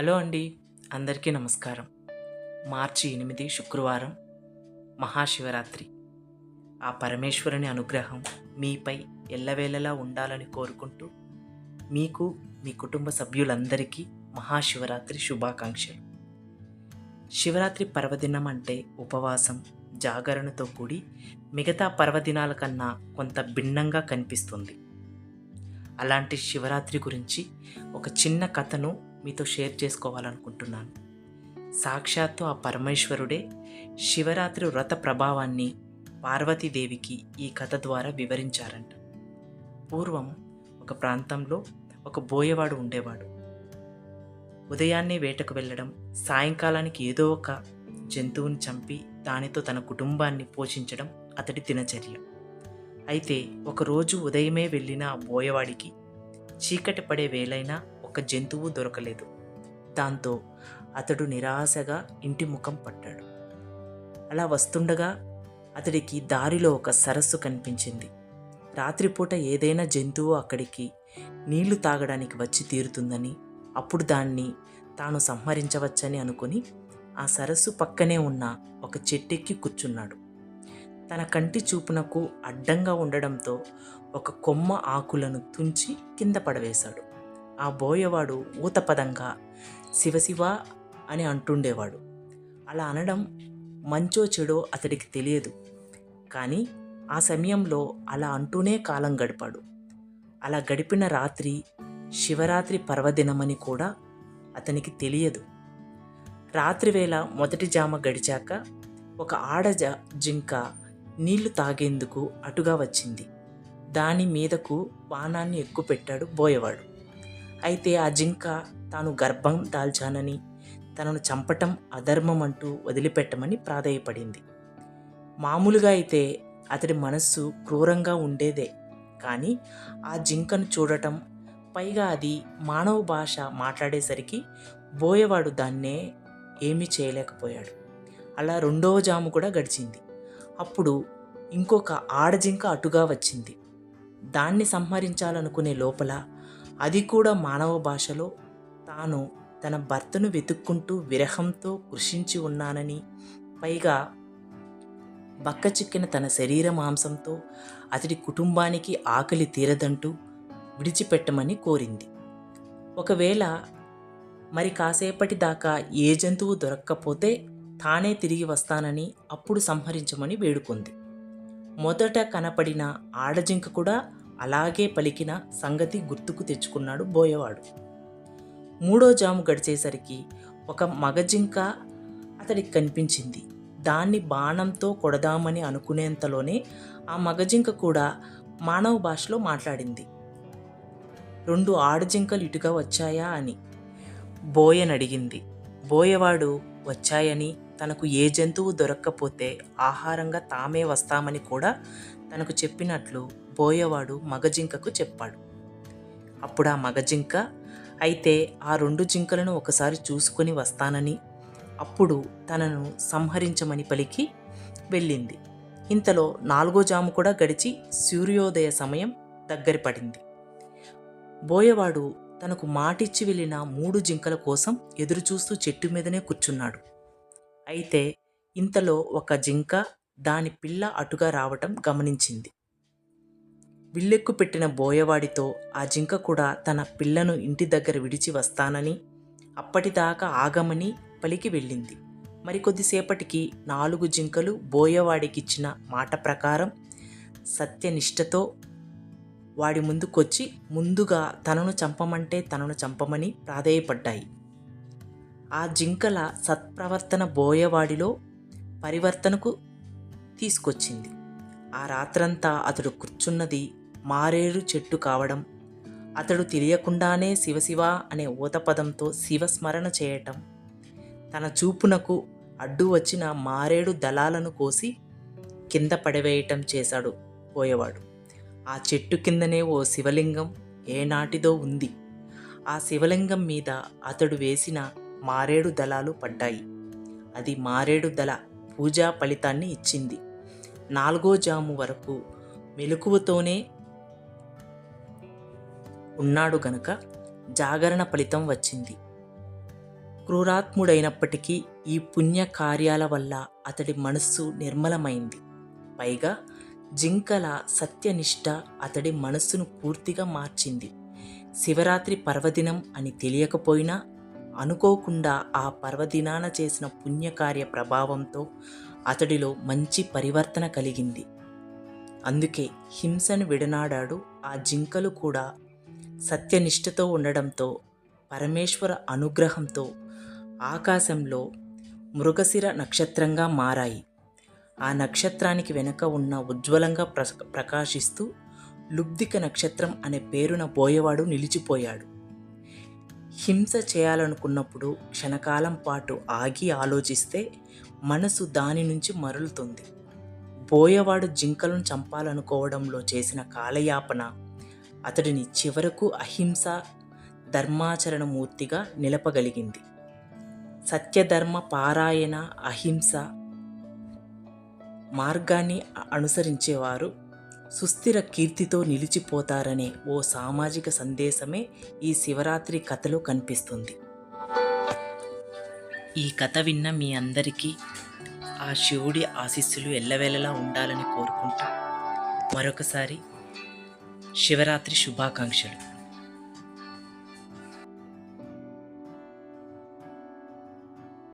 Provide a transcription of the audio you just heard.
Hello అండి అందరికీ నమస్కారం. మార్చి ఎనిమిది శుక్రవారం మహాశివరాత్రి. ఆ పరమేశ్వరుని అనుగ్రహం మీపై ఎల్లవేళలా ఉండాలని కోరుకుంటూ మీకు మీ కుటుంబ సభ్యులందరికీ మహాశివరాత్రి శుభాకాంక్షలు. శివరాత్రి పర్వదినం అంటే ఉపవాసం జాగరణతో కూడి మిగతా పర్వదినాల కన్నా కొంత భిన్నంగా కనిపిస్తుంది. అలాంటి శివరాత్రి గురించి ఒక చిన్న కథను మీతో షేర్ చేసుకోవాలనుకుంటున్నాను. సాక్షాత్తు ఆ పరమేశ్వరుడే శివరాత్రి వ్రత ప్రభావాన్ని పార్వతీదేవికి ఈ కథ ద్వారా వివరించారంట. పూర్వం ఒక ప్రాంతంలో ఒక బోయవాడు ఉండేవాడు. ఉదయాన్నే వేటకు వెళ్ళడం సాయంకాలానికి ఏదో ఒక జంతువుని చంపి దానితో తన కుటుంబాన్ని పోషించడం అతడి దినచర్య. అయితే ఒకరోజు ఉదయమే వెళ్ళిన ఆ బోయవాడికి చీకటి పడే వేలైనా ఒక జంతువు దొరకలేదు. దాంతో అతడు నిరాశగా ఇంటి ముఖం పట్టాడు. అలా వస్తుండగా అతడికి దారిలో ఒక సరస్సు కనిపించింది. రాత్రిపూట ఏదైనా జంతువు అక్కడికి నీళ్ళు తాగడానికి వచ్చి తీరుతుందని అప్పుడు దాన్ని తాను సంహరించవచ్చని అనుకుని ఆ సరస్సు పక్కనే ఉన్న ఒక చెట్టెక్కి కూర్చున్నాడు. తన కంటి చూపునకు అడ్డంగా ఉండడంతో ఒక కొమ్మ ఆకులను తుంచి కింద పడవేశాడు. ఆ బోయవాడు ఊతపదంగా శివశివ అని అంటుండేవాడు. అలా అనడం మంచో చెడో అతడికి తెలియదు. కానీ ఆ సమయంలో అలా అంటూనే కాలం గడిపాడు. అలా గడిపిన రాత్రి శివరాత్రి పర్వదినమని కూడా అతనికి తెలియదు. రాత్రివేళ మొదటి జామ గడిచాక ఒక ఆడ జింక నీళ్ళు తాగేందుకు అటుగా వచ్చింది. దాని మీదకు బాణాన్ని ఎక్కుపెట్టాడు బోయవాడు. అయితే ఆ జింక తాను గర్భం దాల్చానని తనను చంపటం అధర్మం అంటూ వదిలిపెట్టమని ప్రాధేయపడింది. మామూలుగా అయితే అతడి మనస్సు క్రూరంగా ఉండేదే కానీ ఆ జింకను చూడటం పైగా అది మానవ భాష మాట్లాడేసరికి బోయవాడు దాన్నే ఏమీ చేయలేకపోయాడు. అలా రెండవ జాము కూడా గడిచింది. అప్పుడు ఇంకొక ఆడజింక అటుగా వచ్చింది. దాన్ని సంహరించాలనుకునే లోపల అది కూడా మానవ భాషలో తాను తన భర్తను వెతుక్కుంటూ విరహంతో కృషించి ఉన్నానని పైగా బక్క చిక్కిన తన శరీర మాంసంతో అతడి కుటుంబానికి ఆకలి తీరదంటూ విడిచిపెట్టమని కోరింది. ఒకవేళ మరి కాసేపటి దాకా ఏ జంతువు దొరక్కపోతే తానే తిరిగి వస్తానని అప్పుడు సంహరించమని వేడుకుంది. మొదట కనపడిన ఆడజింక కూడా అలాగే పలికిన సంగతి గుర్తుకు తెచ్చుకున్నాడు బోయవాడు. మూడో జాము గడిచేసరికి ఒక మగజింక అతడికి కనిపించింది. దాన్ని బాణంతో కొడదామని అనుకునేంతలోనే ఆ మగజింక కూడా మానవ భాషలో మాట్లాడింది. రెండు ఆడజింకలు ఇటుగా వచ్చాయా అని బోయనడిగింది. బోయవాడు వచ్చాయని తనకు ఏ జంతువు దొరక్కపోతే ఆహారంగా తామే వస్తామని కూడా తనకు చెప్పినట్లు బోయవాడు మగజింకకు చెప్పాడు. అప్పుడు ఆ మగజింక అయితే ఆ రెండు జింకలను ఒకసారి చూసుకొని వస్తానని. అప్పుడు తనను సంహరించమని పలికి వెళ్ళింది. ఇంతలో నాలుగో జాము కూడా గడిచి సూర్యోదయ సమయం దగ్గర పడింది. బోయవాడు తనకు మాటిచ్చి వెళ్ళిన మూడు జింకల కోసం ఎదురుచూస్తూ చెట్టు మీదనే కూర్చున్నాడు. అయితే ఇంతలో ఒక జింక దాని పిల్ల అటుగా రావటం గమనించింది. విల్లెక్కు పెట్టిన బోయవాడితో ఆ జింక కూడా తన పిల్లను ఇంటి దగ్గర విడిచి వస్తానని అప్పటిదాకా ఆగమని పలికి వెళ్ళింది. మరికొద్దిసేపటికి నాలుగు జింకలు బోయవాడికిచ్చిన మాట ప్రకారం సత్యనిష్టతో వాడి ముందుకొచ్చి ముందుగా తనను చంపమంటే తనను చంపమని ప్రాధేయపడ్డాయి. ఆ జింకల సత్ప్రవర్తన బోయవాడిలో పరివర్తనకు తీసుకొచ్చింది. ఆ రాత్రంతా అతడు కూర్చున్నది మారేడు చెట్టు కావడం అతడు తెలియకుండానే శివశివ అనే ఊతపదంతో శివస్మరణ చేయటం. తన చూపునకు అడ్డు వచ్చిన మారేడు దళాలను కోసి కింద పడవేయటం చేశాడు పోయేవాడు. ఆ చెట్టు కిందనే ఓ శివలింగం ఏనాటిదో ఉంది. ఆ శివలింగం మీద అతడు వేసిన మారేడు దళాలు పడ్డాయి. అది మారేడు దళ పూజా ఫలితాన్ని ఇచ్చింది. నాలుగో జాము వరకు మెలకువతోనే ఉన్నాడు గనక జాగరణ ఫలితం వచ్చింది. క్రూరాత్ముడైనప్పటికీ ఈ పుణ్య కార్యాల వల్ల అతడి మనస్సు నిర్మలమైంది. పైగా జింకల సత్యనిష్ట అతడి మనస్సును పూర్తిగా మార్చింది. శివరాత్రి పర్వదినం అని తెలియకపోయినా అనుకోకుండా ఆ పర్వదినాన చేసిన పుణ్యకార్య ప్రభావంతో అతడిలో మంచి పరివర్తన కలిగింది. అందుకే హింసను విడనాడాడు ఆ జింకలు కూడా సత్యనిష్టతో ఉండడంతో పరమేశ్వర అనుగ్రహంతో ఆకాశంలో మృగశిర నక్షత్రంగా మారాయి. ఆ నక్షత్రానికి వెనుక ఉన్న ఉజ్వలంగా ప్ర ప్రకాశిస్తూ లుబ్ధిక నక్షత్రం అనే పేరున బోయవాడు నిలిచిపోయాడు. హింస చేయాలనుకున్నప్పుడు క్షణకాలం పాటు ఆగి ఆలోచిస్తే మనసు దాని నుంచి మరలుతుంది. బోయవాడు జింకలను చంపాలనుకోవడంలో చేసిన కాలయాపన అతడిని చివరకు అహింస ధర్మాచరణమూర్తిగా నిలపగలిగింది. సత్యధర్మ పారాయణ అహింస మార్గాన్ని అనుసరించేవారు సుస్థిర కీర్తితో నిలిచిపోతారనే ఓ సామాజిక సందేశమే ఈ శివరాత్రి కథలో కనిపిస్తుంది. ఈ కథ విన్న మీ అందరికీ ఆ శివుడి ఆశీస్సులు ఎల్లవేళలా ఉండాలని కోరుకుంటూ. మరొకసారి శివరాత్రి శుభాకాంక్షలు.